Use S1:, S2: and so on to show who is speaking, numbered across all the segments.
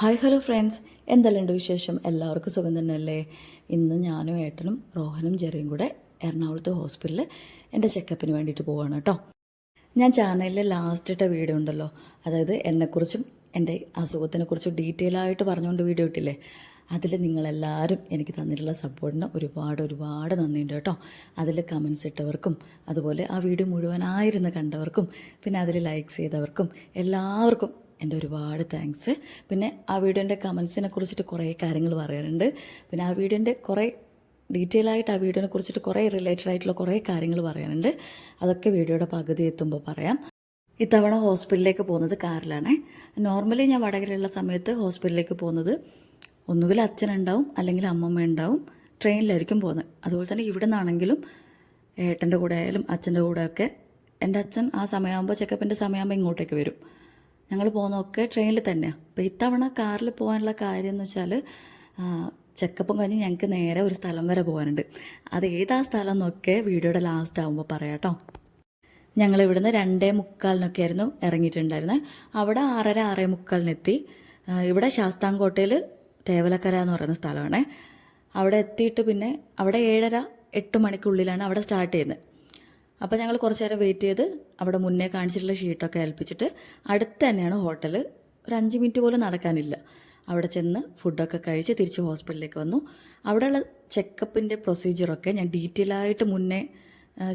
S1: Hi hello friends. എന്തെല്ലാം വിശേഷം? എല്ലാവർക്കും സുഖം തന്നെയല്ലേ? ഇന്ന് ഞാനും ഏട്ടനും റോഹനും ജെറിയും കൂടെ എറണാകുളത്ത് ഹോസ്പിറ്റലിൽ എന്റെ ചെക്കപ്പിന് വേണ്ടിയിട്ട് പോവാണ് കേട്ടോ ഞാൻ ചാനലിലെ ലാസ്റ്റ് ഇട്ട വീഡിയോ ഉണ്ടല്ലോ അതായത് എന്നെക്കുറിച്ചും എന്റെ അസുഖത്തിനെക്കുറിച്ചും ഡീറ്റെയിൽ ആയിട്ട് പറഞ്ഞുകൊണ്ട് വീഡിയോ ഇട്ടില്ലേ? അതിൽ നിങ്ങളെല്ലാവരും എനിക്ക് തന്നിട്ടുള്ള സപ്പോർട്ടിന് ഒരുപാട് ഒരുപാട് നന്ദിയുണ്ട് കേട്ടോ അതിൽ കമൻസ് ഇട്ടവർക്കും അതുപോലെ ആ വീഡിയോ മുഴുവനായിരുന്നു കണ്ടവർക്കും പിന്നെ അതിൽ ലൈക്ക് ചെയ്തവർക്കും എല്ലാവർക്കും എന്റെ ഒരുപാട് താങ്ക്സ്. പിന്നെ ആ വീഡിയോന്റെ കമൻസിനെ കുറിച്ചിട്ട് കുറേ കാര്യങ്ങൾ പറയാറുണ്ട്. പിന്നെ ആ വീഡിയോന്റെ കുറേ ഡീറ്റെയിൽ ആയിട്ട് ആ വീഡിയോനെ കുറിച്ചിട്ട് കുറേ റിലേറ്റഡ് ആയിട്ടുള്ള കുറേ കാര്യങ്ങൾ പറയാനുണ്ട്. അതൊക്കെ വീഡിയോയുടെ പകുതി എത്തുമ്പോൾ പറയാം. ഇത്തവണ ഹോസ്പിറ്റലിലേക്ക് പോകുന്നത് കാറിലാണ്. നോർമലി ഞാൻ വടകരയുള്ള സമയത്ത് ഹോസ്പിറ്റലിലേക്ക് പോകുന്നത് ഒന്നുകിൽ അച്ഛനുണ്ടാവും അല്ലെങ്കിൽ അമ്മമ്മ ഉണ്ടാവും. ട്രെയിനിലായിരിക്കും പോകുന്നത്. അതുപോലെ തന്നെ ഇവിടെ നിന്നാണെങ്കിലും ഏട്ടന്റെ കൂടെ ആയാലും അച്ഛന്റെ കൂടെയൊക്കെ എന്റെ അച്ഛൻ ആ സമയമാകുമ്പോൾ ചെക്കപ്പിന്റെ സമയമാകുമ്പോൾ ഇങ്ങോട്ടേക്ക് വരും. ഞങ്ങൾ പോകുന്നതൊക്കെ ട്രെയിനിൽ തന്നെയാണ് അപ്പോൾ ഇത്തവണ കാറിൽ പോകാനുള്ള കാര്യം എന്ന് വെച്ചാൽ ചെക്കപ്പും കഴിഞ്ഞ് ഞങ്ങൾക്ക് നേരെ ഒരു സ്ഥലം വരെ പോകാനുണ്ട്. അത് ഏതാ സ്ഥലം എന്നൊക്കെ വീഡിയോയുടെ ലാസ്റ്റ് ആകുമ്പോൾ പറയാം കേട്ടോ. ഞങ്ങൾ ഇവിടുന്ന് രണ്ടേ മുക്കാലിനൊക്കെ ആയിരുന്നു ഇറങ്ങിയിട്ടുണ്ടായിരുന്നത് അവിടെ ആറര ആറേ മുക്കാലിനെത്തി ഇവിടെ ശാസ്താംകോട്ടയിൽ തേവലക്കര എന്ന് പറയുന്ന സ്ഥലമാണ്. അവിടെ എത്തിയിട്ട് പിന്നെ അവിടെ ഏഴര എട്ട് മണിക്കുള്ളിലാണ് അവിടെ സ്റ്റാർട്ട് ചെയ്യുന്നത് അപ്പോൾ ഞങ്ങൾ കുറച്ച് നേരം വെയിറ്റ് ചെയ്ത് അവിടെ മുന്നേ കാണിച്ചിട്ടുള്ള ഷീട്ടൊക്കെ ഏൽപ്പിച്ചിട്ട് അടുത്ത് തന്നെയാണ് ഹോട്ടൽ ഒരു അഞ്ച് മിനിറ്റ് പോലും നടക്കാനില്ല. അവിടെ ചെന്ന് ഫുഡൊക്കെ കഴിച്ച് തിരിച്ച് ഹോസ്പിറ്റലിലേക്ക് വന്നു. അവിടെയുള്ള ചെക്കപ്പിന്റെ പ്രൊസീജിയറൊക്കെ ഞാൻ ഡീറ്റെയിൽ ആയിട്ട് മുന്നേ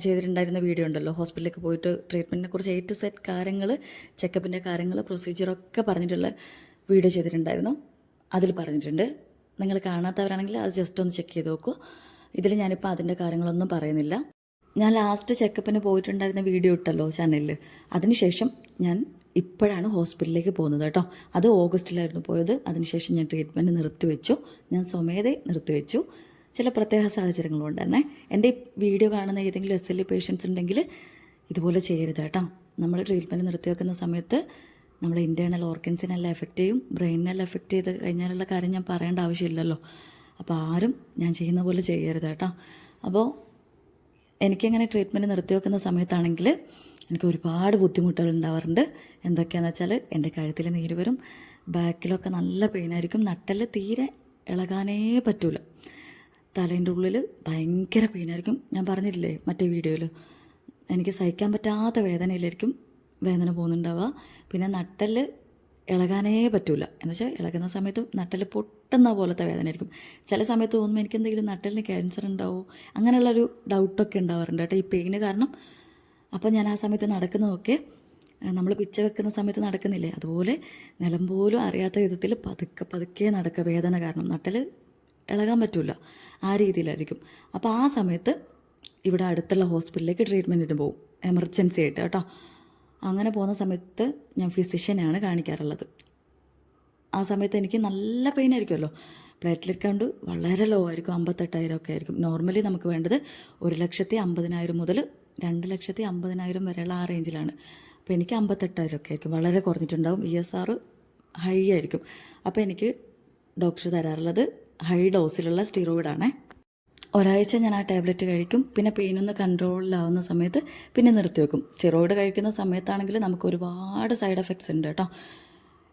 S1: ചെയ്തിട്ടുണ്ടായിരുന്ന വീഡിയോ ഉണ്ടല്ലോ. ഹോസ്പിറ്റലിലേക്ക് പോയിട്ട് ട്രീറ്റ്മെന്റിനെ കുറിച്ച് എ ടു സെറ്റ് കാര്യങ്ങൾ ചെക്കപ്പിന്റെ കാര്യങ്ങൾ പ്രൊസീജിയറൊക്കെ പറഞ്ഞിട്ടുള്ള വീഡിയോ ചെയ്തിട്ടുണ്ടായിരുന്നു. അതിൽ പറഞ്ഞിട്ടുണ്ട്. നിങ്ങൾ കാണാത്തവരാണെങ്കിൽ അത് ജസ്റ്റ് ഒന്ന് ചെക്ക് ചെയ്ത് നോക്കൂ. ഇതിൽ ഞാനിപ്പോൾ അതിന്റെ കാര്യങ്ങളൊന്നും പറയുന്നില്ല. ഞാൻ ലാസ്റ്റ് ചെക്കപ്പിന് പോയിട്ടുണ്ടായിരുന്ന വീഡിയോ ഇട്ടല്ലോ ചാനലിൽ അതിനുശേഷം ഞാൻ ഇപ്പോഴാണ് ഹോസ്പിറ്റലിലേക്ക് പോകുന്നത് കേട്ടോ. അത് ഓഗസ്റ്റിലായിരുന്നു പോയത്. അതിനുശേഷം ഞാൻ ട്രീറ്റ്മെന്റ് നിർത്തിവെച്ചു. ഞാൻ സ്വമേധയെ നിർത്തിവെച്ചു. ചില പ്രത്യേക സാഹചര്യങ്ങൾ തന്നെ എന്റെ വീഡിയോ കാണുന്ന ഏതെങ്കിലും എസ് എൽ ഇ പേഷ്യൻസ് ഉണ്ടെങ്കിൽ ഇതുപോലെ ചെയ്യരുത് കേട്ടോ. നമ്മൾ ട്രീറ്റ്മെന്റ് നിർത്തിവെക്കുന്ന സമയത്ത് നമ്മൾ ഇന്റേർണൽ ഓർഗൻസിനെല്ലാം എഫക്റ്റ് ചെയ്യും. ബ്രെയിനിനെല്ലാം എഫക്റ്റ് ചെയ്ത് കഴിഞ്ഞാലുള്ള കാര്യം ഞാൻ പറയേണ്ട ആവശ്യമില്ലല്ലോ. അപ്പോൾ ആരും ഞാൻ ചെയ്യുന്ന പോലെ ചെയ്യരുത് കേട്ടോ. അപ്പോൾ എനിക്കങ്ങനെ ട്രീറ്റ്മെന്റ് നിർത്തി വെക്കുന്ന സമയത്താണെങ്കിൽ എനിക്ക് ഒരുപാട് ബുദ്ധിമുട്ടുകൾ ഉണ്ടാവാറുണ്ട്. എന്തൊക്കെയാണെന്ന് വെച്ചാൽ എന്റെ കഴുത്തിൽ നീര് വരും ബാക്കിലൊക്കെ നല്ല പെയിനായിരിക്കും നട്ടെല്ല് തീരെ ഇളകാനേ പറ്റൂല. തലേന്റെ ഉള്ളിൽ ഭയങ്കര പെയിനായിരിക്കും ഞാൻ പറഞ്ഞിട്ടില്ലേ മറ്റേ വീഡിയോയിൽ എനിക്ക് സഹിക്കാൻ പറ്റാത്ത വേദനയിലായിരിക്കും വേദന പോകുന്നുണ്ടാവുക. പിന്നെ നട്ടെല്ല് ഇളകാനേ പറ്റൂല. എന്ന് വെച്ചാൽ ഇളകുന്ന സമയത്ത് നട്ടൽ പൊട്ടുന്ന പോലത്തെ വേദനയായിരിക്കും ചില സമയത്ത് തോന്നുമ്പോൾ എനിക്ക് എന്തെങ്കിലും നട്ടലിന് ക്യാൻസർ ഉണ്ടാവുമോ അങ്ങനെയുള്ളൊരു ഡൗട്ടൊക്കെ ഉണ്ടാവാറുണ്ട് കേട്ടോ ഈ പെയിന് കാരണം. അപ്പോൾ ഞാൻ ആ സമയത്ത് നടക്കുന്നതൊക്കെ നമ്മൾ പിച്ച വെക്കുന്ന സമയത്ത് നടക്കുന്നില്ലേ? അതുപോലെ നിലം പോലും അറിയാത്ത വിധത്തിൽ പതുക്കെ പതുക്കെ നടക്കുക. വേദന കാരണം നട്ടൽ ഇളകാൻ പറ്റില്ല ആ രീതിയിലായിരിക്കും. അപ്പോൾ ആ സമയത്ത് ഇവിടെ അടുത്തുള്ള ഹോസ്പിറ്റലിലേക്ക് ട്രീറ്റ്മെന്റിന് പോകും എമർജൻസി ആയിട്ട് കേട്ടോ. അങ്ങനെ പോകുന്ന സമയത്ത് ഞാൻ ഫിസിഷ്യനാണ് കാണിക്കാറുള്ളത്. ആ സമയത്ത് എനിക്ക് നല്ല പെയിൻ ആയിരിക്കുമല്ലോ. പ്ലേറ്റ്ലെറ്റ് കൗണ്ട് വളരെ ലോ ആയിരിക്കും അമ്പത്തെട്ടായിരം ഒക്കെ ആയിരിക്കും. നോർമലി നമുക്ക് വേണ്ടത് ഒരു ലക്ഷത്തി അമ്പതിനായിരം മുതൽ രണ്ട് ലക്ഷത്തി അമ്പതിനായിരം വരെയുള്ള ആ റേഞ്ചിലാണ് അപ്പോൾ എനിക്ക് അമ്പത്തെട്ടായിരം ഒക്കെ ആയിരിക്കും. വളരെ കുറഞ്ഞിട്ടുണ്ടാവും. ഇ എസ് ആർ ഹൈ ആയിരിക്കും. അപ്പോൾ എനിക്ക് ഡോക്ടർ തരാറുള്ളത് ഹൈ ഡോസിലുള്ള സ്റ്റിറോയിഡാണേ ഒരാഴ്ച ഞാൻ ആ ടാബ്ലറ്റ് കഴിക്കും. പിന്നെ പെയിനൊന്ന് കൺട്രോളിലാവുന്ന സമയത്ത് പിന്നെ നിർത്തി വെക്കും. സ്റ്റിറോയിഡ് കഴിക്കുന്ന സമയത്താണെങ്കിൽ നമുക്ക് ഒരുപാട് സൈഡ് എഫക്ട്സ് ഉണ്ട് കേട്ടോ.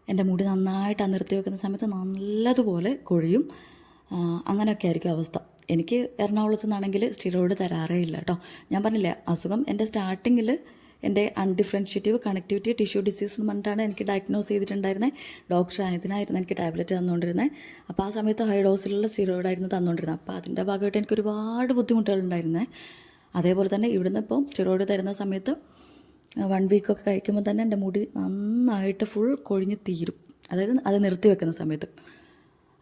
S1: എന്റെ മുടി നന്നായിട്ട് നിർത്തി വെക്കുന്ന സമയത്ത് നല്ലതുപോലെ കൊഴിയും. അങ്ങനെയൊക്കെ ആയിരിക്കും അവസ്ഥ. എനിക്ക് എറണാകുളത്ത് നിന്നാണെങ്കിൽ സ്റ്റിറോയിഡ് തരാറേ ഇല്ല കേട്ടോ. ഞാൻ പറഞ്ഞില്ലേ അസുഖം എന്റെ സ്റ്റാർട്ടിങ്ങിൽ എന്റെ അൺഡിഫറൻഷ്യേറ്റീവ് കണക്ടിവിറ്റി ടിഷ്യൂ ഡിസീസ് എന്ന് പറഞ്ഞിട്ടാണ് എനിക്ക് ഡയഗ്നോസ് ചെയ്തിട്ടുണ്ടായിരുന്നത് ഡോക്ടർ ആയതിനായിരുന്നു എനിക്ക് ടാബ്ലറ്റ് തന്നുകൊണ്ടിരുന്നത് അപ്പോൾ ആ സമയത്ത് ഹൈ ഡോസിലുള്ള സ്റ്റിറോയിഡായിരുന്നു തന്നുകൊണ്ടിരുന്നത് അപ്പോൾ അതിന്റെ ഭാഗമായിട്ട് എനിക്ക് ഒരുപാട് ബുദ്ധിമുട്ടുകൾ ഉണ്ടായിരുന്നത് അതേപോലെ തന്നെ ഇവിടുന്ന് ഇപ്പം സ്റ്റിറോയിഡ് തരുന്ന സമയത്ത് വൺ വീക്കൊക്കെ കഴിക്കുമ്പോൾ തന്നെ എന്റെ മുടി നന്നായിട്ട് ഫുൾ കൊഴിഞ്ഞ് തീരും. അതായത് അത് നിർത്തി വെക്കുന്ന സമയത്ത്.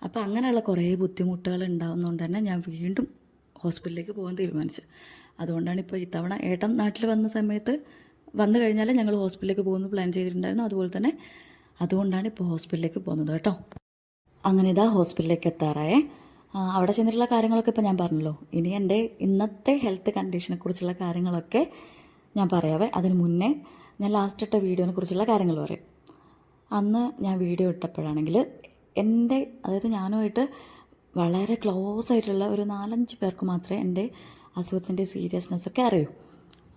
S1: അപ്പോൾ അങ്ങനെയുള്ള കുറേ ബുദ്ധിമുട്ടുകൾ ഉണ്ടാകുന്നതുകൊണ്ട് തന്നെ ഞാൻ വീണ്ടും ഹോസ്പിറ്റലിലേക്ക് പോകാൻ തീരുമാനിച്ചു. അതുകൊണ്ടാണ് ഇപ്പോൾ ഇത്തവണ ഏട്ടൻ നാട്ടിൽ വന്ന സമയത്ത് വന്നു കഴിഞ്ഞാൽ ഞങ്ങൾ ഹോസ്പിറ്റലിലേക്ക് പോകുന്നു പ്ലാൻ ചെയ്തിട്ടുണ്ടായിരുന്നു. അതുപോലെ തന്നെ അതുകൊണ്ടാണ് ഇപ്പോൾ ഹോസ്പിറ്റലിലേക്ക് പോകുന്നത് കേട്ടോ. അങ്ങനെ ഇതാ ഹോസ്പിറ്റലിലേക്ക് എത്താറായേ. അവിടെ ചെന്നിട്ടുള്ള കാര്യങ്ങളൊക്കെ ഇപ്പോൾ ഞാൻ പറഞ്ഞല്ലോ. ഇനി എന്റെ ഇന്നത്തെ ഹെൽത്ത് കണ്ടീഷനെ കുറിച്ചുള്ള കാര്യങ്ങളൊക്കെ ഞാൻ പറയാവേ. അതിന് മുന്നേ ഞാൻ ലാസ്റ്റ് ഇട്ട വീഡിയോനെ കുറിച്ചുള്ള കാര്യങ്ങൾ പറയാം. അന്ന് ഞാൻ വീഡിയോ ഇട്ടപ്പോഴാണെങ്കിൽ എന്റെ അതായത് ഞാനുമായിട്ട് വളരെ ക്ലോസ് ആയിട്ടുള്ള ഒരു നാലഞ്ച് പേർക്ക് മാത്രമേ എന്റെ അസുഖത്തിന്റെ സീരിയസ്നെസ് ഒക്കെ അറിയൂ.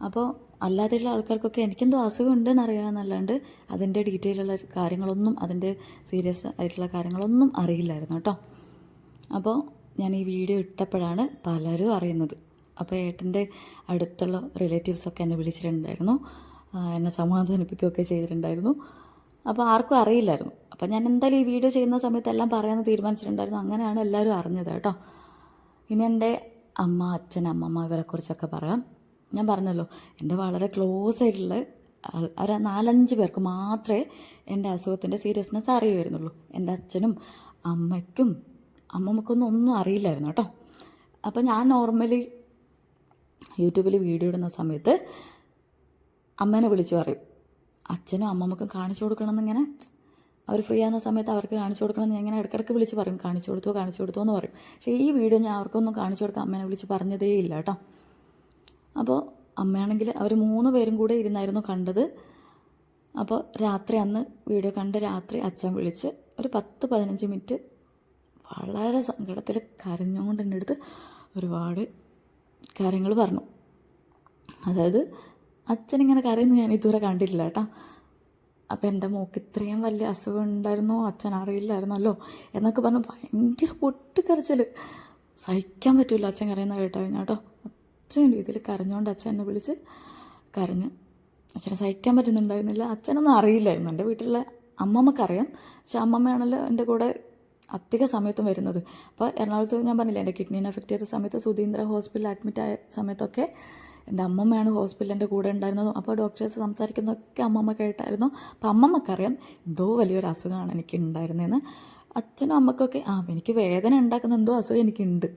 S1: അപ്പോൾ അല്ലാതെയുള്ള ആൾക്കാർക്കൊക്കെ എനിക്കെന്തോ അസുഖം ഉണ്ടെന്ന് അറിയാമെന്നല്ലാണ്ട് അതിന്റെ ഡീറ്റെയിൽ ഉള്ള കാര്യങ്ങളൊന്നും അതിന്റെ സീരിയസ് ആയിട്ടുള്ള കാര്യങ്ങളൊന്നും അറിയില്ലായിരുന്നു കേട്ടോ. അപ്പോൾ ഞാൻ ഈ വീഡിയോ ഇട്ടപ്പോഴാണ് പലരും അറിയുന്നത്. അപ്പോൾ ഏട്ടന്റെ അടുത്തുള്ള റിലേറ്റീവ്സൊക്കെ എന്നെ വിളിച്ചിട്ടുണ്ടായിരുന്നു. എന്നെ സമാധാനിപ്പിക്കുകയൊക്കെ ചെയ്തിട്ടുണ്ടായിരുന്നു. അപ്പോൾ ആർക്കും അറിയില്ലായിരുന്നു. അപ്പോൾ ഞാൻ എന്തായാലും ഈ വീഡിയോ ചെയ്യുന്ന സമയത്ത് എല്ലാം പറയാമെന്ന് തീരുമാനിച്ചിട്ടുണ്ടായിരുന്നു. അങ്ങനെയാണ് എല്ലാവരും അറിഞ്ഞത് കേട്ടോ. ഇനി എന്റെ അമ്മ അച്ഛൻ അമ്മമ്മ ഇവരെക്കുറിച്ചൊക്കെ പറയാം. ഞാൻ പറഞ്ഞല്ലോ എന്റെ വളരെ ക്ലോസ് ആയിട്ടുള്ള ഒരു നാലഞ്ച് പേർക്ക് മാത്രമേ എന്റെ അസുഖത്തിന്റെ സീരിയസ്നെസ് അറിയുമായിരുന്നുള്ളൂ എന്റെ അച്ഛനും അമ്മയ്ക്കും അമ്മമ്മക്കൊന്നും ഒന്നും അറിയില്ലായിരുന്നു കേട്ടോ. അപ്പോൾ ഞാൻ നോർമലി യൂട്യൂബിൽ വീഡിയോ ഇടുന്ന സമയത്ത് അമ്മേനെ വിളിച്ച് പറയും അച്ഛനും അമ്മമ്മക്കും കാണിച്ചു കൊടുക്കണം എന്നിങ്ങനെ അവർ ഫ്രീ ആകുന്ന സമയത്ത് അവർക്ക് കാണിച്ചു കൊടുക്കണം എന്ന് ഞാൻ ഇങ്ങനെ ഇടയ്ക്കിടയ്ക്ക് വിളിച്ച് പറയും കാണിച്ചു കൊടുത്തു കാണിച്ചു കൊടുത്തു എന്ന് പറയും. പക്ഷേ ഈ വീഡിയോ ഞാൻ അവർക്കൊന്നും കാണിച്ചു കൊടുക്കാൻ അമ്മേനെ വിളിച്ച് പറഞ്ഞതേ ഇല്ല കേട്ടോ. അപ്പോൾ അമ്മയാണെങ്കിൽ അവർ മൂന്ന് പേരും കൂടെ ഇരുന്നായിരുന്നു കണ്ടത്. അപ്പോൾ രാത്രി അന്ന് വീഡിയോ കണ്ട് രാത്രി അച്ഛൻ വിളിച്ച് ഒരു പത്ത് പതിനഞ്ച് മിനിറ്റ് വളരെ സങ്കടത്തിൽ കരഞ്ഞുകൊണ്ട് എന്റെ അടുത്ത് ഒരുപാട് കാര്യങ്ങൾ പറഞ്ഞു. അതായത് അച്ഛനിങ്ങനെ കരയുന്നു ഞാൻ ഇതുവരെ കണ്ടിട്ടില്ല കേട്ടോ. അപ്പോൾ എന്റെ മോക്ക് ഇത്രയും വലിയ അസുഖം ഉണ്ടായിരുന്നോ? അച്ഛൻ അറിയില്ലായിരുന്നല്ലോ? എന്നൊക്കെ പറഞ്ഞ് ഭയങ്കര പൊട്ടിക്കരച്ചിൽ സഹിക്കാൻ പറ്റില്ല അച്ഛൻ കരയുന്ന കേട്ടോ കേട്ടോ. അത്രയും രീതിയിൽ കരഞ്ഞുകൊണ്ട് അച്ഛൻ എന്നെ വിളിച്ച് കരഞ്ഞ്. അച്ഛനെ സഹിക്കാൻ പറ്റുന്നുണ്ടായിരുന്നില്ല. അച്ഛനൊന്നും അറിയില്ലായിരുന്നു. എന്റെ വീട്ടിലെ അമ്മമ്മക്കറിയാം. പക്ഷെ അമ്മമ്മയാണല്ലോ എന്റെ കൂടെ അധിക സമയത്തും വരുന്നത്. അപ്പോൾ എറണാകുളത്ത് ഞാൻ പറഞ്ഞില്ലേ എന്റെ കിഡ്നീനെ അഫക്റ്റ് ചെയ്ത സമയത്ത് സുധീന്ദ്ര ഹോസ്പിറ്റലിൽ അഡ്മിറ്റ് ആയ സമയത്തൊക്കെ എന്റെ അമ്മമ്മയാണ് ഹോസ്പിറ്റലിൽ എന്റെ കൂടെ ഉണ്ടായിരുന്നതും. അപ്പോൾ ഡോക്ടേഴ്സ് സംസാരിക്കുന്നതൊക്കെ അമ്മമ്മ കേട്ടായിരുന്നു. അപ്പോൾ അമ്മമ്മക്കറിയാം എന്തോ വലിയൊരു അസുഖമാണ് എനിക്ക് ഉണ്ടായിരുന്നതെന്ന് അച്ഛനും അമ്മക്കൊക്കെ ആ എനിക്ക് വേദന ഉണ്ടാക്കുന്ന എന്തോ അസുഖം എനിക്കുണ്ട്.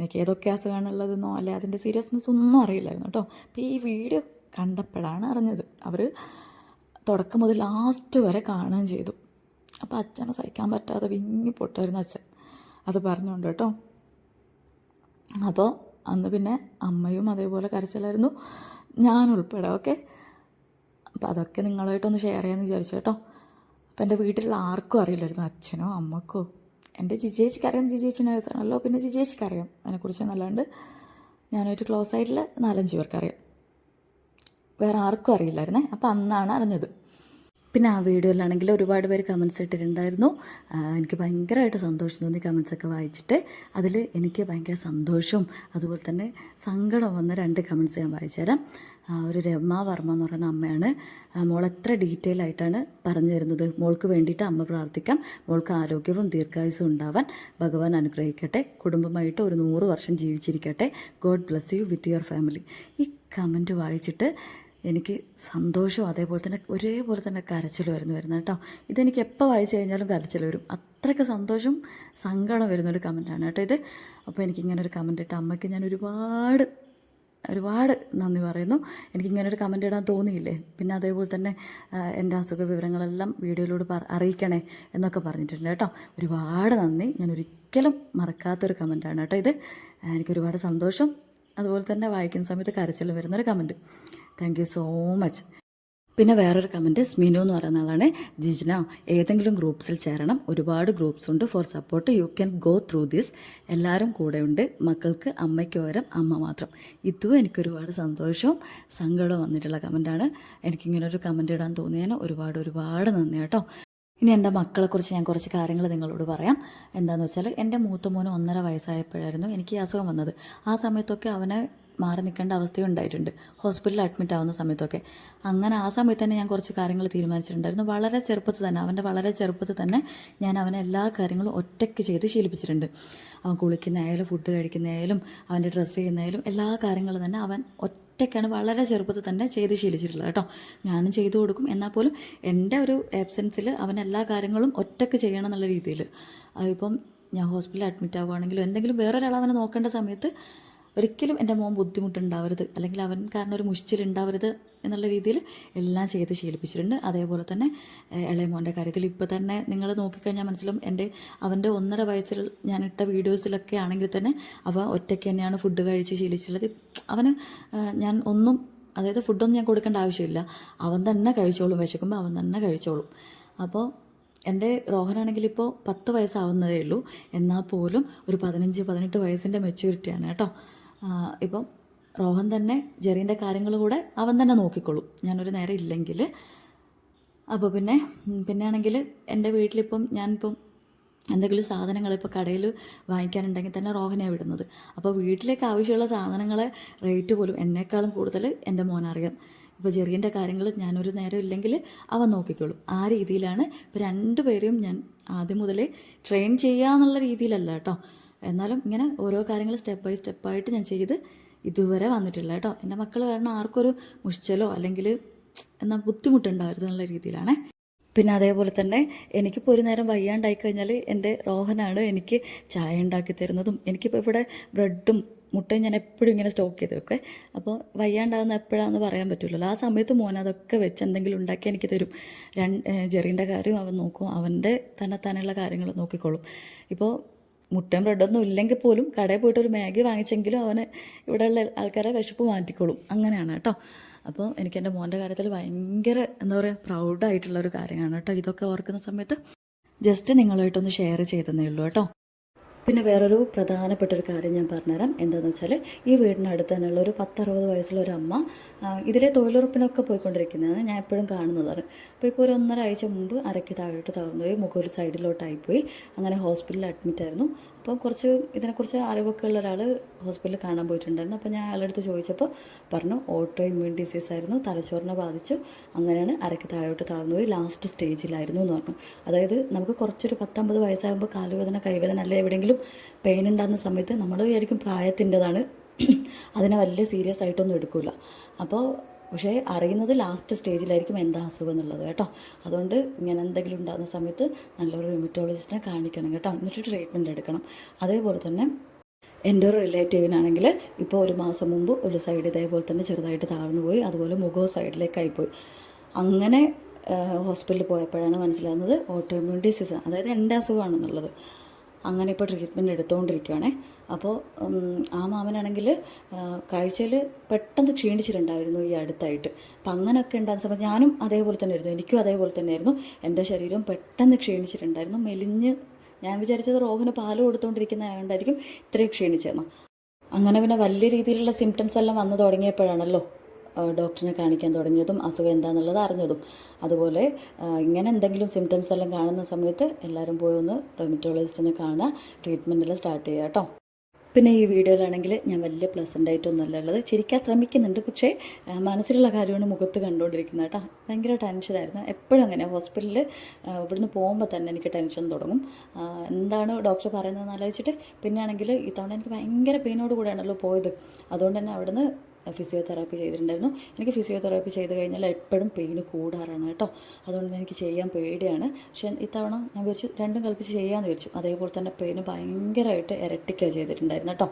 S1: എനിക്ക് ഏതൊക്കെ അസുഖമാണുള്ളതെന്നോ അല്ലെ അതിന്റെ സീരിയസ്നെസ് ഒന്നും അറിയില്ലായിരുന്നു കേട്ടോ. അപ്പോൾ ഈ വീഡിയോ കണ്ടപ്പോഴാണ് അറിഞ്ഞത്. അവർ തുടക്കം മുതൽ ലാസ്റ്റ് വരെ കാണുകയും ചെയ്തു. അപ്പോൾ അച്ഛനെ സഹിക്കാൻ പറ്റാതെ വിങ്ങി പൊട്ടായിരുന്നു അച്ഛൻ. അത് പറഞ്ഞുകൊണ്ട് കേട്ടോ. അപ്പോൾ അന്ന് പിന്നെ അമ്മയും അതേപോലെ കരച്ചിലായിരുന്നു. ഞാൻ ഉൾപ്പെടെ ഓക്കെ അപ്പോൾ അതൊക്കെ നിങ്ങളുമായിട്ടൊന്ന് ഷെയർ ചെയ്യാമെന്ന് വിചാരിച്ചു കേട്ടോ. അപ്പോൾ എന്റെ വീട്ടിലുള്ള ആർക്കും അറിയില്ലായിരുന്നു അച്ഛനോ അമ്മക്കോ. എന്റെ ജിജേച്ചിക്ക് അറിയാം ജിജേച്ചി വയസ്സാണല്ലോ പിന്നെ ജിജേച്ചിക്ക് അറിയാം. അതിനെക്കുറിച്ച് നല്ലാണ്ട് ഞാനായിട്ട് ക്ലോസ് ആയിട്ടുള്ള നാലഞ്ച് പേർക്കറിയാം വേറെ ആർക്കും അറിയില്ലായിരുന്നേ. അപ്പോൾ അന്നാണ് അറിഞ്ഞത്. പിന്നെ ആ വീഡിയോയിലാണെങ്കിൽ ഒരുപാട് പേര് കമൻസ് ഇട്ടിട്ടുണ്ടായിരുന്നു. എനിക്ക് ഭയങ്കരമായിട്ട് സന്തോഷം തോന്നി കമൻസ് ഒക്കെ വായിച്ചിട്ട്. അതിൽ എനിക്ക് ഭയങ്കര സന്തോഷവും അതുപോലെ തന്നെ സങ്കടം വന്ന രണ്ട് കമൻസ് ഞാൻ വായിച്ചുതരാം. ഒരു രമ വർമ്മ എന്ന് പറയുന്ന അമ്മയാണ്. മോൾ എത്ര ഡീറ്റെയിൽ ആയിട്ടാണ് പറഞ്ഞു തരുന്നത്. മോൾക്ക് വേണ്ടിയിട്ട് അമ്മ പ്രാർത്ഥിക്കാം. മോൾക്ക് ആരോഗ്യവും ദീർഘായുസും ഉണ്ടാവാൻ ഭഗവാൻ അനുഗ്രഹിക്കട്ടെ. കുടുംബമായിട്ട് ഒരു നൂറ് വർഷം ജീവിച്ചിരിക്കട്ടെ. God bless you with your family ഈ കമന്റ് വായിച്ചിട്ട് എനിക്ക് സന്തോഷവും അതേപോലെ തന്നെ ഒരേപോലെ തന്നെ കരച്ചിൽ വരുന്നു വരുന്നത് കേട്ടോ. ഇതെനിക്ക് എപ്പോൾ വായിച്ചു കഴിഞ്ഞാലും കരച്ചിൽ വരും. അത്രയ്ക്ക് സന്തോഷം സങ്കടം വരുന്നൊരു കമന്റാണ് കേട്ടോ ഇത്. അപ്പോൾ എനിക്കിങ്ങനെ ഒരു കമന്റ് ഇട്ട അമ്മയ്ക്ക് ഞാൻ ഒരുപാട് ഒരുപാട് നന്ദി പറയുന്നു. എനിക്കിങ്ങനെ ഒരു കമന്റ് ഇടാൻ തോന്നിയില്ലേ? പിന്നെ അതേപോലെ തന്നെ എന്റെ അസുഖ വിവരങ്ങളെല്ലാം വീഡിയോയിലൂടെ പറ അറിയിക്കണേ എന്നൊക്കെ പറഞ്ഞിട്ടുണ്ട് കേട്ടോ. ഒരുപാട് നന്ദി. ഞാൻ ഒരിക്കലും മറക്കാത്തൊരു കമന്റാണ് കേട്ടോ ഇത്. എനിക്കൊരുപാട് സന്തോഷം. അതുപോലെ തന്നെ വായിക്കുന്ന സമയത്ത് കരച്ചിൽ വരുന്നൊരു comment thank you so much പിന്നെ വേറൊരു കമന്റ് സ്മിനു എന്ന് പറയുന്ന ആളാണ്. ജിജ്ന ഏതെങ്കിലും ഗ്രൂപ്പ്സിൽ ചേരണം. ഒരുപാട് ഗ്രൂപ്പ്സ് ഉണ്ട്. For support you can go through this എല്ലാവരും കൂടെയുണ്ട്. മക്കൾക്ക് അമ്മയ്ക്ക് പകരം അമ്മ മാത്രം. ഇതും എനിക്കൊരുപാട് സന്തോഷവും സങ്കടവും വന്നിട്ടുള്ള കമന്റാണ് എനിക്കിങ്ങനെ ഒരു കമന്റ് ഇടാൻ തോന്നിയതിന് ഒരുപാട് ഒരുപാട് നന്ദി കേട്ടോ. ഇനി എന്റെ മക്കളെക്കുറിച്ച് ഞാൻ കുറച്ച് കാര്യങ്ങൾ നിങ്ങളോട് പറയാം. എന്താണെന്ന് വെച്ചാൽ എന്റെ മൂത്ത മോന് ഒന്നര വയസ്സായപ്പോഴായിരുന്നു എനിക്ക് അസുഖം വന്നത്. ആ സമയത്തൊക്കെ അവനെ മാറി നിൽക്കേണ്ട അവസ്ഥയും ഉണ്ടായിട്ടുണ്ട് ഹോസ്പിറ്റലിൽ അഡ്മിറ്റ് ആവുന്ന സമയത്തൊക്കെ. അങ്ങനെ ആ സമയത്ത് തന്നെ ഞാൻ കുറച്ച് കാര്യങ്ങൾ തീരുമാനിച്ചിട്ടുണ്ടായിരുന്നു. വളരെ ചെറുപ്പത്തിൽ തന്നെ അവന്റെ വളരെ ചെറുപ്പത്തിൽ തന്നെ ഞാൻ അവനെ എല്ലാ കാര്യങ്ങളും ഒറ്റയ്ക്ക് ചെയ്ത് ശീലിപ്പിച്ചിട്ടുണ്ട്. അവൻ കുളിക്കുന്നതായാലും ഫുഡ് കഴിക്കുന്നതായാലും അവന്റെ ഡ്രസ്സ് ചെയ്യുന്നതായാലും എല്ലാ കാര്യങ്ങളും തന്നെ അവൻ ഒറ്റയ്ക്കാണ് വളരെ ചെറുപ്പത്തിൽ തന്നെ ചെയ്ത് ശീലിച്ചിട്ടുള്ളത് കേട്ടോ. ഞാനും ചെയ്തു കൊടുക്കും. എന്നാൽ പോലും എന്റെ ഒരു ആബ്സെൻസിൽ അവൻ എല്ലാ കാര്യങ്ങളും ഒറ്റയ്ക്ക് ചെയ്യണം എന്നുള്ള രീതിയിൽ. ഇപ്പം ഞാൻ ഹോസ്പിറ്റലിൽ അഡ്മിറ്റ് ആവുകയാണെങ്കിലും എന്തെങ്കിലും വേറൊരാൾ അവനെ നോക്കേണ്ട സമയത്ത് ഒരിക്കലും എന്റെ മോൻ ബുദ്ധിമുട്ടുണ്ടാവരുത്. അല്ലെങ്കിൽ അവൻ കാരണം ഒരു മുഷിച്ചിലുണ്ടാവരുത് എന്നുള്ള രീതിയിൽ എല്ലാം ചെയ്ത് ശീലിപ്പിച്ചിട്ടുണ്ട്. അതേപോലെ തന്നെ ഇളയ മോന്റെ കാര്യത്തിൽ ഇപ്പോൾ തന്നെ നിങ്ങൾ നോക്കിക്കഴിഞ്ഞാൽ മനസ്സിലും എന്റെ അവന്റെ ഒന്നര വയസ്സിൽ ഞാൻ ഞാനിട്ട വീഡിയോസിലൊക്കെ ആണെങ്കിൽ തന്നെ അവ ഒറ്റയ്ക്ക് തന്നെയാണ് ഫുഡ് കഴിച്ച് ശീലിച്ചിട്ടുള്ളത്. അവന് ഞാൻ ഒന്നും അതായത് ഫുഡൊന്നും ഞാൻ കൊടുക്കേണ്ട ആവശ്യമില്ല. അവൻ തന്നെ കഴിച്ചോളും വിശക്കുമ്പോൾ അവൻ തന്നെ കഴിച്ചോളും. അപ്പോൾ എന്റെ റോഹനാണെങ്കിൽ ഇപ്പോൾ പത്ത് വയസ്സാവുന്നതേ ഉള്ളൂ. എന്നാൽ പോലും ഒരു പതിനഞ്ച് പതിനെട്ട് വയസ്സിന്റെ മെച്യൂരിറ്റിയാണ് കേട്ടോ. ഇപ്പം റോഹൻ തന്നെ ജെറീന്റെ കാര്യങ്ങൾ കൂടെ അവൻ തന്നെ നോക്കിക്കോളും ഞാനൊരു നേരം ഇല്ലെങ്കിൽ അപ്പോൾ പിന്നെ പിന്നെ ആണെങ്കിൽ എന്റെ വീട്ടിലിപ്പം ഞാനിപ്പം എന്തെങ്കിലും സാധനങ്ങൾ ഇപ്പോൾ കടയിൽ വാങ്ങിക്കാനുണ്ടെങ്കിൽ തന്നെ റോഹനെയാണ് വിടുന്നത്. അപ്പോൾ വീട്ടിലേക്ക് ആവശ്യമുള്ള സാധനങ്ങളെ റേറ്റ് പോലും എന്നെക്കാളും കൂടുതൽ എന്റെ മോനറിയാം ഇപ്പോൾ ചെറിയന്റെ കാര്യങ്ങൾ ഞാനൊരു നേരം ഇല്ലെങ്കിൽ അവൻ നോക്കിക്കോളും. ആ രീതിയിലാണ് ഇപ്പോൾ രണ്ടുപേരെയും ഞാൻ ആദ്യം മുതലേ ട്രെയിൻ ചെയ്യാന്നുള്ള രീതിയിലല്ല കേട്ടോ. എന്നാലും ഇങ്ങനെ ഓരോ കാര്യങ്ങൾ സ്റ്റെപ്പ് ബൈ സ്റ്റെപ്പായിട്ട് ഞാൻ ചെയ്ത് ഇതുവരെ വന്നിട്ടില്ല കേട്ടോ. എന്റെ മക്കൾ കാരണം ആർക്കൊരു മുഷിച്ചലോ അല്ലെങ്കിൽ എന്നാൽ ബുദ്ധിമുട്ടുണ്ടാവരുത് എന്നുള്ള രീതിയിലാണ്. പിന്നെ അതേപോലെ തന്നെ എനിക്കിപ്പോൾ ഒരു നേരം വയ്യാണ്ടായി കഴിഞ്ഞാൽ എന്റെ റോഹനാണ് എനിക്ക് ചായ ഉണ്ടാക്കി തരുന്നതും എനിക്കിപ്പോൾ ഇവിടെ ബ്രെഡും മുട്ടയും ഞാൻ എപ്പോഴും ഇങ്ങനെ സ്റ്റോക്ക് ചെയ്ത് വെക്കെ അപ്പോൾ വയ്യാണ്ടാവുന്ന എപ്പോഴാണെന്ന് പറയാൻ പറ്റില്ലല്ലോ. ആ സമയത്ത് മോൻ അതൊക്കെ വെച്ച് എന്തെങ്കിലും ഉണ്ടാക്കി എനിക്ക് തരും. രണ്ട് ജെറീന്റെ കാര്യം അവൻ നോക്കും. അവന്റെ തന്നെ തന്നെയുള്ള കാര്യങ്ങൾ നോക്കിക്കോളും. ഇപ്പോൾ മുട്ടയും ബ്രെഡൊന്നും ഇല്ലെങ്കിൽ പോലും കടയിൽ പോയിട്ട് ഒരു മാഗി വാങ്ങിച്ചെങ്കിലും അവന് ഇവിടെയുള്ള ആൾക്കാരെ വിശപ്പ് മാറ്റിക്കോളും. അങ്ങനെയാണ് കേട്ടോ. അപ്പോൾ എനിക്ക് എന്റെ മോന്റെ കാര്യത്തിൽ ഭയങ്കര എന്താ പറയുക പ്രൗഡായിട്ടുള്ള ഒരു കാര്യമാണ് കേട്ടോ. ഇതൊക്കെ ഓർക്കുന്ന സമയത്ത് ജസ്റ്റ് നിങ്ങളുമായിട്ടൊന്ന് ഷെയർ ചെയ്തതേ ഉള്ളൂ കേട്ടോ. പിന്നെ വേറൊരു പ്രധാനപ്പെട്ട ഒരു കാര്യം ഞാൻ പറഞ്ഞുതരാം. എന്താണെന്ന് വെച്ചാൽ ഈ വീടിനടുത്ത് തന്നെയുള്ള ഒരു പത്തറുപത് വയസ്സുള്ള ഒരു അമ്മ ഇതിലെ തൊഴിലുറപ്പിനൊക്കെ പോയിക്കൊണ്ടിരിക്കുന്നതാണ് ഞാൻ എപ്പോഴും കാണുന്നതാണ് അപ്പോൾ ഇപ്പോൾ ഒരു ഒന്നര ആഴ്ച മുമ്പ് അരയ്ക്ക് താഴോട്ട് തളർന്നു പോയി മുഖം ഒരു സൈഡിലോട്ടായിപ്പോയി അങ്ങനെ ഹോസ്പിറ്റലിൽ അഡ്മിറ്റ് ആയിരുന്നു. അപ്പോൾ കുറച്ച് ഇതിനെക്കുറിച്ച് അറിവൊക്കെ ഉള്ള ഒരാൾ ഹോസ്പിറ്റലിൽ കാണാൻ പോയിട്ടുണ്ടായിരുന്നു. അപ്പോൾ ഞാൻ അയാളുടെ അടുത്ത് ചോദിച്ചപ്പോൾ പറഞ്ഞു ഓട്ടോ ഇമ്മ്യൂൺ ഡിസീസ് ആയിരുന്നു. തലച്ചോറിനെ ബാധിച്ചു. അങ്ങനെയാണ് അരയ്ക്ക് താഴോട്ട് താഴ്ന്നു പോയി. ലാസ്റ്റ് സ്റ്റേജിലായിരുന്നു എന്ന് പറഞ്ഞു. അതായത് നമുക്ക് കുറച്ചൊരു പത്തൊമ്പത് വയസ്സാകുമ്പോൾ കാലുവേദന കൈവേദന അല്ലെ എവിടെയെങ്കിലും പെയിൻ ഉണ്ടാകുന്ന സമയത്ത് നമ്മൾ വിചാരിക്കും പ്രായത്തിന്റെതാണ്. അതിനെ വലിയ സീരിയസ് ആയിട്ടൊന്നും എടുക്കില്ല അപ്പോൾ പക്ഷേ അറിയുന്നത് ലാസ്റ്റ് സ്റ്റേജിലായിരിക്കും എന്താ അസുഖം എന്നുള്ളത് കേട്ടോ. അതുകൊണ്ട് ഇങ്ങനെ എന്തെങ്കിലും ഉണ്ടാകുന്ന സമയത്ത് നല്ലൊരു റിമറ്റോളജിസ്റ്റിനെ കാണിക്കണം കേട്ടോ. എന്നിട്ട് ട്രീറ്റ്മെന്റ് എടുക്കണം. അതേപോലെ തന്നെ എന്റെ ഒരു റിലേറ്റീവിനാണെങ്കിൽ ഇപ്പോൾ ഒരു മാസം മുമ്പ് ഒരു സൈഡ് ഇതേപോലെ തന്നെ ചെറുതായിട്ട് താഴ്ന്നു പോയി. അതുപോലെ മുഖവും സൈഡിലേക്കായി പോയി. അങ്ങനെ ഹോസ്പിറ്റലിൽ പോയപ്പോഴാണ് മനസ്സിലാകുന്നത് ഓട്ടോ ഇമ്മ്യൂൺ ഡിസീസ് അതായത് എന്റെ അസുഖമാണെന്നുള്ളത്. അങ്ങനെ ഇപ്പോൾ ട്രീറ്റ്മെന്റ് എടുത്തുകൊണ്ടിരിക്കുകയാണേ അപ്പോൾ ആ മാമനാണെങ്കിൽ കാഴ്ചയിൽ പെട്ടെന്ന് ക്ഷീണിച്ചിട്ടുണ്ടായിരുന്നു ഈ അടുത്തായിട്ട്. അപ്പം അങ്ങനെയൊക്കെ ഉണ്ടാകുന്ന സമയത്ത് ഞാനും അതേപോലെ തന്നെ ആയിരുന്നു. എനിക്കും അതേപോലെ തന്നെ ആയിരുന്നു. എന്റെ ശരീരം പെട്ടെന്ന് ക്ഷീണിച്ചിട്ടുണ്ടായിരുന്നു. മെലിഞ്ഞ് ഞാൻ വിചാരിച്ചത് റോഗിന് പാൽ കൊടുത്തുകൊണ്ടിരിക്കുന്ന ആയതുകൊണ്ടായിരിക്കും ഇത്രയും ക്ഷീണിച്ചതെന്ന്. അങ്ങനെ പിന്നെ വലിയ രീതിയിലുള്ള സിംറ്റംസ് എല്ലാം വന്നു തുടങ്ങിയപ്പോഴാണല്ലോ ഡോക്ടറിനെ കാണിക്കാൻ തുടങ്ങിയതും അസുഖം എന്താണെന്നുള്ളത് അറിഞ്ഞതും. അതുപോലെ ഇങ്ങനെ എന്തെങ്കിലും സിംറ്റംസ് എല്ലാം കാണുന്ന സമയത്ത് എല്ലാവരും പോയി ഒന്ന് റെമറ്റോളജിസ്റ്റിനെ കാണുക ട്രീറ്റ്മെന്റെല്ലാം സ്റ്റാർട്ട് ചെയ്യുക കേട്ടോ പിന്നെ ഈ വീഡിയോയിലാണെങ്കിൽ ഞാൻ വലിയ പ്ലസന്റ് ആയിട്ടൊന്നുമല്ല ഉള്ളത്. ചിരിക്കാൻ ശ്രമിക്കുന്നുണ്ട് പക്ഷേ മനസ്സിലുള്ള കാര്യമാണ് മുഖത്ത് കണ്ടുകൊണ്ടിരിക്കുന്നത് കേട്ടോ ഭയങ്കര ടെൻഷനായിരുന്നു എപ്പോഴും അങ്ങനെ ഹോസ്പിറ്റലിൽ ഇവിടുന്ന് പോകുമ്പോൾ തന്നെ എനിക്ക് ടെൻഷൻ തുടങ്ങും. എന്താണ് ഡോക്ടർ പറയുന്നതെന്ന് ആലോചിച്ചിട്ട് പിന്നെ ആണെങ്കിൽ ഇത്തവണ എനിക്ക് ഭയങ്കര പെയിനോട് കൂടെയാണല്ലോ പോയത്. അതുകൊണ്ട് തന്നെ അവിടുന്ന് ഫിസിയോതെറാപ്പി ചെയ്തിട്ടുണ്ടായിരുന്നു. എനിക്ക് ഫിസിയോതെറാപ്പി ചെയ്ത് കഴിഞ്ഞാൽ എപ്പോഴും പെയിന് കൂടാറാണ് കേട്ടോ. അതുകൊണ്ട് എനിക്ക് ചെയ്യാൻ പേടിയാണ്. പക്ഷേ ഇത്തവണ ഞാൻ വിചാരിച്ചു രണ്ടും കൽപ്പിച്ച് ചെയ്യാമെന്ന് വിചാരിച്ചു. അതേപോലെ തന്നെ പെയിന് ഭയങ്കരമായിട്ട് ഇരട്ടിക്കുക ചെയ്തിട്ടുണ്ടായിരുന്നു കേട്ടോ.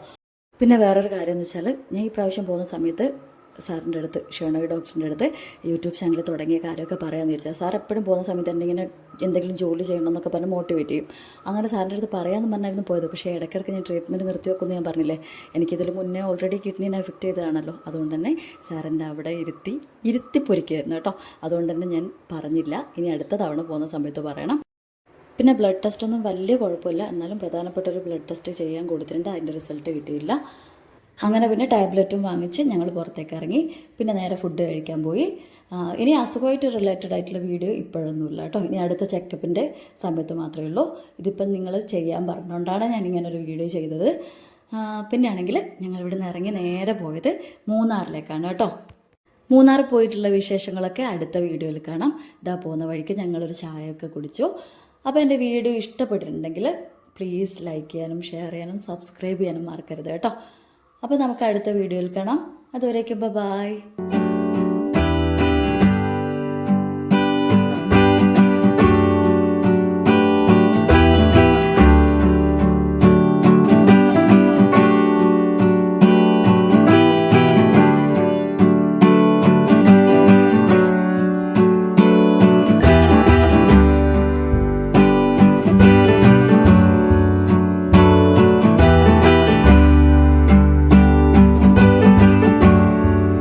S1: പിന്നെ വേറൊരു കാര്യം എന്ന് വെച്ചാൽ ഞാൻ ഈ പ്രാവശ്യം പോകുന്ന സമയത്ത് സാറിന്റെ അടുത്ത് ഷേണോയ് ഡോക്ടറിന്റെ അടുത്ത് യൂട്യൂബ് ചാനൽ തുടങ്ങിയ കാര്യമൊക്കെ പറയാമെന്ന് വിചാരിച്ചാൽ സാർ എപ്പോഴും പോകുന്ന സമയത്ത് എന്നെ ഇങ്ങനെ എന്തെങ്കിലും ജോലി ചെയ്യണം എന്നൊക്കെ പറഞ്ഞ് മോട്ടിവേറ്റ് ചെയ്യും. അങ്ങനെ സാറിന്റെ അടുത്ത് പറയാമെന്ന് പറഞ്ഞായിരുന്നു പോയത്. പക്ഷേ ഇടയ്ക്കിടയ്ക്ക് ഞാൻ ട്രീറ്റ്മെന്റ് നിർത്തി വെക്കുമെന്ന് ഞാൻ പറഞ്ഞില്ലേ? എനിക്കിതിൽ മുന്നേ ഓൾറെഡി കിഡ്നീനെ എഫക്റ്റ് ചെയ്തതാണല്ലോ. അതുകൊണ്ട് തന്നെ സാറിന്റെ അവിടെ ഇരുത്തി ഇരുത്തി പൊരിക്കുമായിരുന്നു കേട്ടോ. അതുകൊണ്ട് തന്നെ ഞാൻ പറഞ്ഞില്ല. ഇനി അടുത്ത തവണ പോകുന്ന സമയത്ത് പറയണം. പിന്നെ ബ്ലഡ് ടെസ്റ്റ് ഒന്നും വലിയ കുഴപ്പമില്ല. എന്നാലും പ്രധാനപ്പെട്ട ഒരു ബ്ലഡ് ടെസ്റ്റ് ചെയ്യാൻ കൊടുത്തിട്ടുണ്ട്. അതിന്റെ റിസൾട്ട് കിട്ടിയില്ല. അങ്ങനെ പിന്നെ ടാബ്ലറ്റും വാങ്ങിച്ച് ഞങ്ങൾ പുറത്തേക്ക് ഇറങ്ങി. പിന്നെ നേരെ ഫുഡ് കഴിക്കാൻ പോയി. ഇനി അസുഖമായിട്ട് റിലേറ്റഡ് ആയിട്ടുള്ള വീഡിയോ ഇപ്പോഴൊന്നുമില്ല കേട്ടോ. ഇനി അടുത്ത ചെക്കപ്പിന്റെ സമയത്ത് മാത്രമേ ഉള്ളൂ. ഇതിപ്പം നിങ്ങൾ ചെയ്യാൻ പറഞ്ഞുകൊണ്ടാണ് ഞാൻ ഇങ്ങനെ ഒരു വീഡിയോ ചെയ്തത്. പിന്നെയാണെങ്കിൽ ഞങ്ങൾ ഇവിടെ നിന്ന് ഇറങ്ങി നേരെ പോയത് മൂന്നാറിലേക്കാണ് കേട്ടോ. മൂന്നാർ പോയിട്ടുള്ള വിശേഷങ്ങളൊക്കെ അടുത്ത വീഡിയോയിൽ കാണാം. ഇതാ പോകുന്ന വഴിക്ക് ഞങ്ങളൊരു ചായയൊക്കെ കുടിച്ചു. അപ്പോൾ എന്റെ വീഡിയോ ഇഷ്ടപ്പെട്ടിട്ടുണ്ടെങ്കിൽ പ്ലീസ് ലൈക്ക് ചെയ്യാനും ഷെയർ ചെയ്യാനും സബ്സ്ക്രൈബ് ചെയ്യാനും മറക്കരുത് കേട്ടോ. അപ്പോൾ നമുക്ക് അടുത്ത വീഡിയോയിൽ കാണാം. അതുവരേക്കും ബൈ.